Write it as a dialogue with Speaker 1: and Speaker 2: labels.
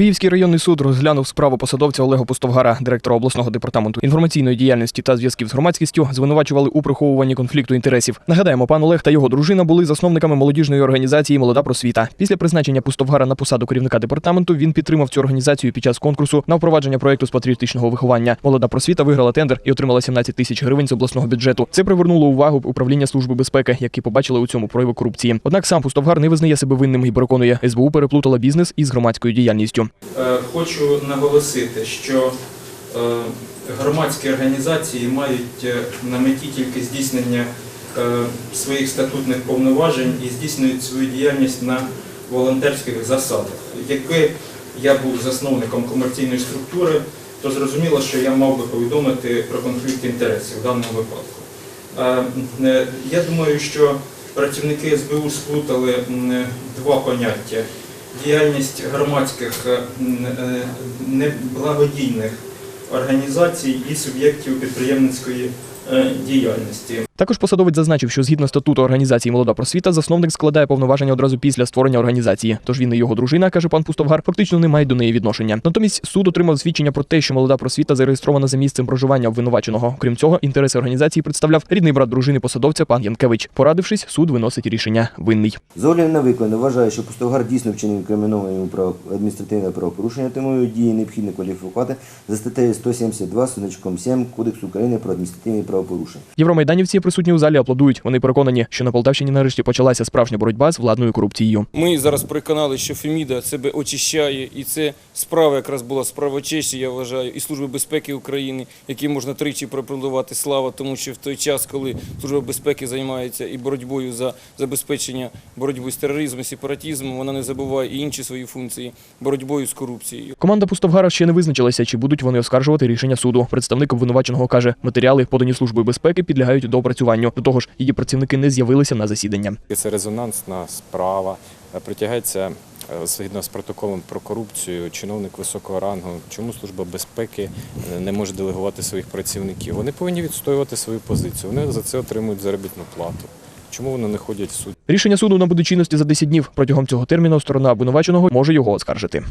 Speaker 1: Київський районний суд розглянув справу посадовця Олега Пустовгара, директора обласного департаменту інформаційної діяльності та зв'язків з громадськістю, звинувачували у приховуванні конфлікту інтересів. Нагадаємо, пан Олег та його дружина були засновниками молодіжної організації Молода просвіта. Після призначення Пустовгара на посаду керівника департаменту він підтримав цю організацію під час конкурсу на впровадження проекту з патріотичного виховання. Молода просвіта виграла тендер і отримала 17 тисяч гривень з обласного бюджету. Це привернуло увагу управління служби безпеки, які побачили у цьому прояви корупції. Однак сам Пустовгар не визнає себе винним і переконує, СБУ переплутала бізнес із громадською діяльністю.
Speaker 2: Е, Хочу наголосити, що е, громадські організації мають е, на меті тільки здійснення своїх статутних повноважень і здійснюють свою діяльність на волонтерських засадах. Якби я був засновником комерційної структури, то зрозуміло, що я мав би повідомити про конфлікт інтересів в даному випадку. Я думаю, що працівники СБУ сплутали два поняття діяльність громадських е, е, неблагодійних організацій і суб'єктів підприємницької е, діяльності.
Speaker 1: Також посадовець зазначив, що згідно статуту організації Молода просвіта, засновник складає повноваження одразу після створення організації. Тож він і його дружина, каже пан Пустовгар, фактично не мають до неї відношення. Натомість суд отримав свідчення про те, що молода просвіта зареєстрована за місцем проживання обвинуваченого. Крім цього, інтереси організації представляв рідний брат дружини посадовця пан Янкевич. Порадившись, суд виносить рішення винний.
Speaker 3: З огляду на викладне вважаю, що Пустовгар дійсно вчинив кримінальне право- адміністративне правопорушення, тому його дії необхідно кваліфікувати за статтею 172 сонечком 7 Кодексу України про адміністративні правопорушення.
Speaker 1: Євромайданівці присутні у залі аплодують. Вони переконані, що на Полтавщині нарешті почалася справжня боротьба з владною корупцією.
Speaker 4: Ми зараз переконали, що Феміда себе очищає, і це справа якраз була справа честі, я вважаю, і Служби безпеки України, якій можна тричі пропонувати слава, тому що в той час, коли Служба безпеки займається і боротьбою за забезпечення боротьби з тероризмом, сепаратизмом, вона не забуває і інші свої функції боротьбою з корупцією.
Speaker 1: Команда Пустовгара ще не визначилася, чи будуть вони оскаржувати рішення суду. Представник обвинуваченого каже, матеріали, подані службою безпеки, підлягають доопрацюванню. До того ж, її працівники не з'явилися на засідання.
Speaker 5: Це резонансна справа. Притягається е, згідно з протоколом про корупцію чиновник високого рангу. Чому служба безпеки е, не може делегувати своїх працівників? Вони повинні відстоювати свою позицію. Вони за це отримують заробітну плату. Чому вони не ходять в суд?
Speaker 1: Рішення суду набуде чинності за 10 днів. Протягом цього терміну сторона обвинуваченого може його оскаржити.